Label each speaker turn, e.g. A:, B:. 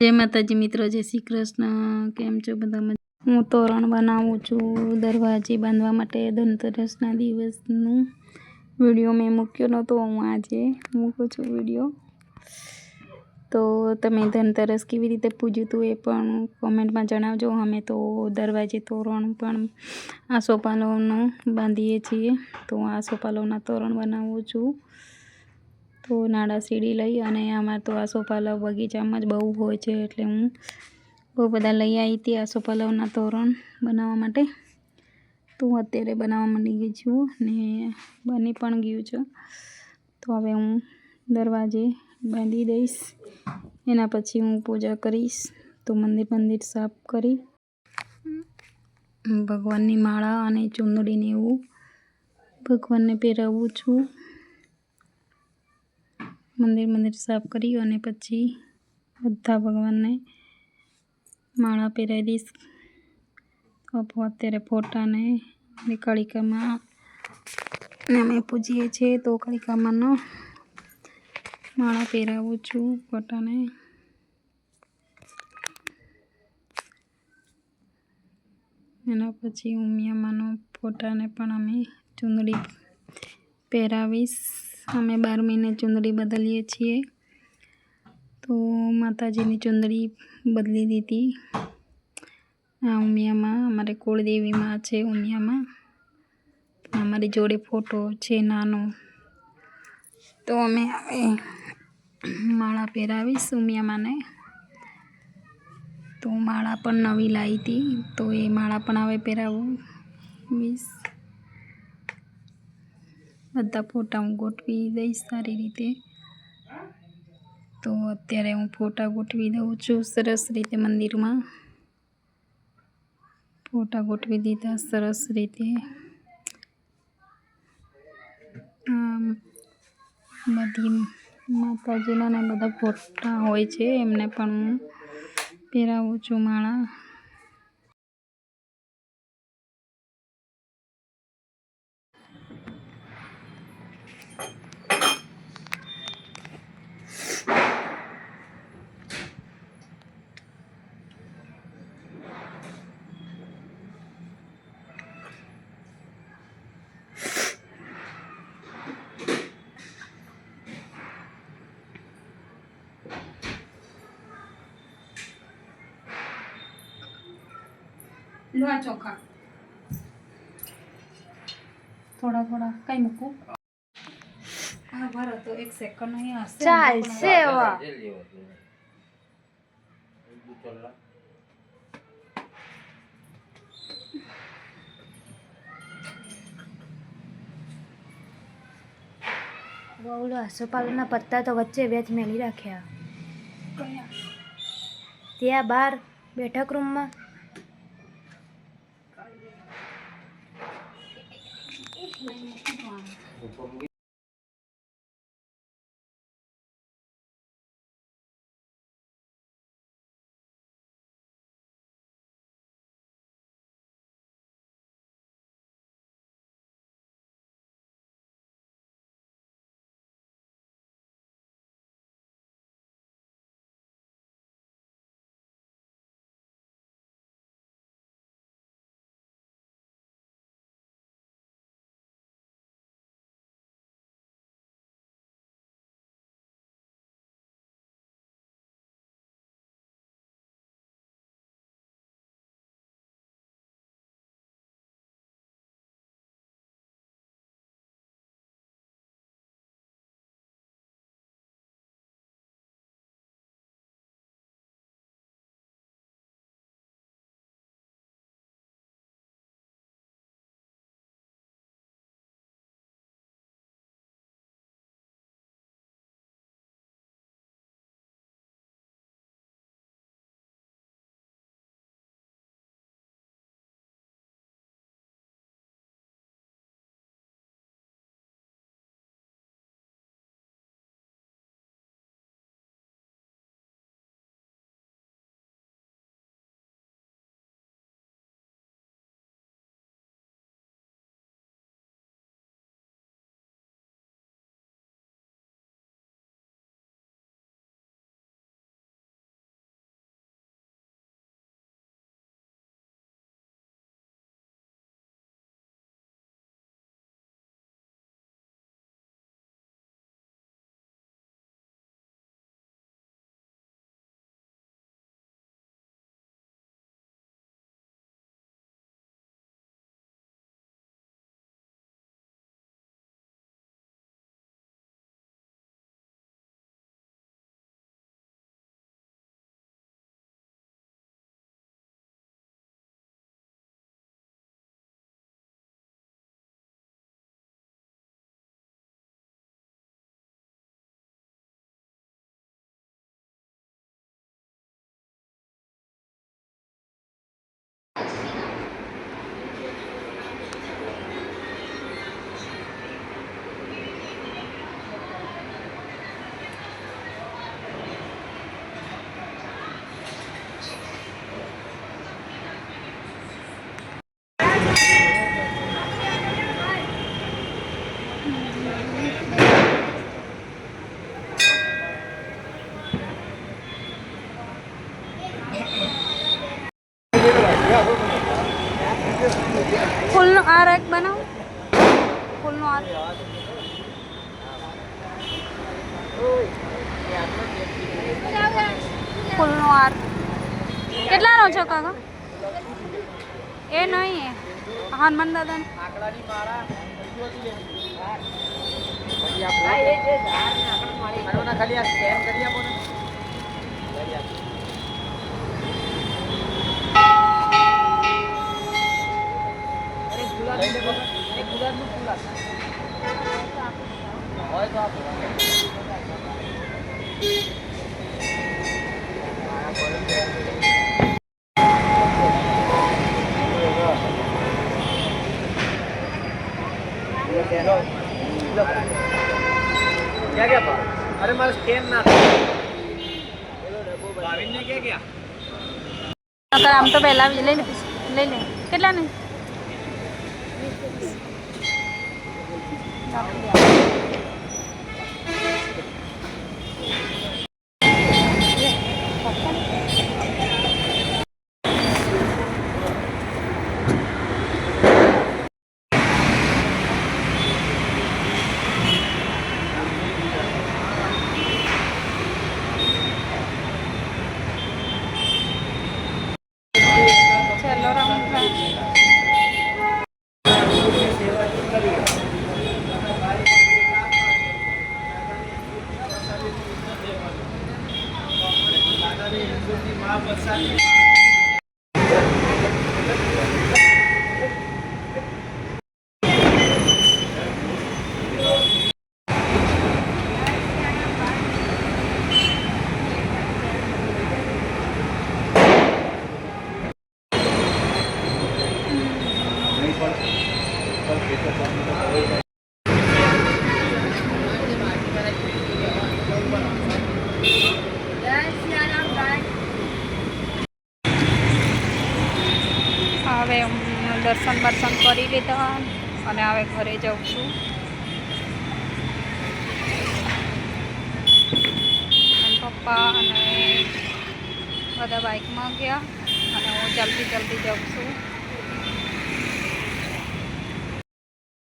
A: જય માતાજી મિત્રો, જય શ્રી કૃષ્ણ. કેમ છો બધા મજા? હું તોરણ બનાવું છું દરવાજે બાંધવા માટે ધનતેરસના દિવસનું વીડિયો મેં મૂક્યો નહોતો, હું આજે મૂકું છું વીડિયો. તો તમે ધનતેરસ કેવી રીતે પૂજ્યું હતું એ પણ કોમેન્ટમાં જણાવજો. અમે તો દરવાજે તોરણ પણ આસોપાલવનું બાંધીએ છીએ. તો આસોપાલવના તોરણ બનાવું છું. તો નાડા સીડી લઈ અને અમારે તો આસોપાલવ બગીચામાં જ બહુ હોય છે એટલે હું બહુ બધા લઈ આવી હતી આસોપાલવના તોરણ બનાવવા માટે. તો અત્યારે બનાવવા માંડી ગઈ છું ને બની પણ ગયું છે. તો હવે હું દરવાજે બાંધી દઈશ. એના પછી હું પૂજા કરીશ. તો મંદિર મંદિર સાફ કરી. ભગવાનની માળા અને ચુંદડીને એવું ભગવાનને પહેરાવું છું. મંદિર મંદિર સાફ કરી અને પછી બધા ભગવાનને માળા પહેરાવી દઈશ. અત્યારે ફોટાને કાળિકામાં અમે પૂજીએ છીએ તો કાળિકામાંનો માળા પહેરાવું છું ફોટાને. એના પછી ઉમિયામાંનો ફોટાને પણ અમે ચૂંદડી પહેરાવીશ. અમે બાર મહિને ચુંદડી બદલીએ છીએ. તો માતાજીની ચુંદડી બદલી દીધી. આ ઉમિયામાં, અમારે કુળદેવીમાં છે ઉમિયામાં. અમારી જોડે ફોટો છે નાનો. તો અમે માળા પહેરાવીશ ઉમિયામાંને. તો માળા પણ નવી લાવી હતી, તો એ માળા પણ હવે પહેરાવું વીસ બધા ફોટા હું ગોઠવી દઈશ સારી રીતે. તો અત્યારે હું ફોટા ગોઠવી દઉં છું સરસ રીતે મંદિરમાં. ફોટા ગોઠવી દીધા સરસ રીતે. બધી માતાજીના ને બધા ફોટા હોય છે, એમને પણ હું પહેરાવું છું માળા. લો ચોખા. થોડા થોડા કઈ મૂકું? હા બરો તો એક સેકન્ડ અહીં હશે
B: ચાલશે એવા ઓલો આસોપાલવના પત્તા તો વચ્ચે વેચ મેલી રાખ્યા. ત્યાં બાર બેઠક રૂમમાં.
C: Vou pôr ફૂલનો હાર ફૂલનો હાર કેટલાનો છો કાકા? એ નહીં હનુમાન દાદા
D: ખાલી આ સ્કેન કરી આપો ને નું ફૂલ. અરે ગુલાબનું ફૂલ આપો. હોય તો આપો. ક્યાં ગયા પા? અરે મારે સ્કેન ના થાય. ભાવિનને ક્યાં ગયા
C: નકર આમ તો પહેલા લઈ લે લઈ લે કેટલા ને 到不了 હવે હું દર્શન બર્શન કરી લીધા અને હવે ઘરે જાઉં છું. પપ્પા અને બધા બાઇકમાં ગયા અને હું જલ્દી જલ્દી જાઉં છું.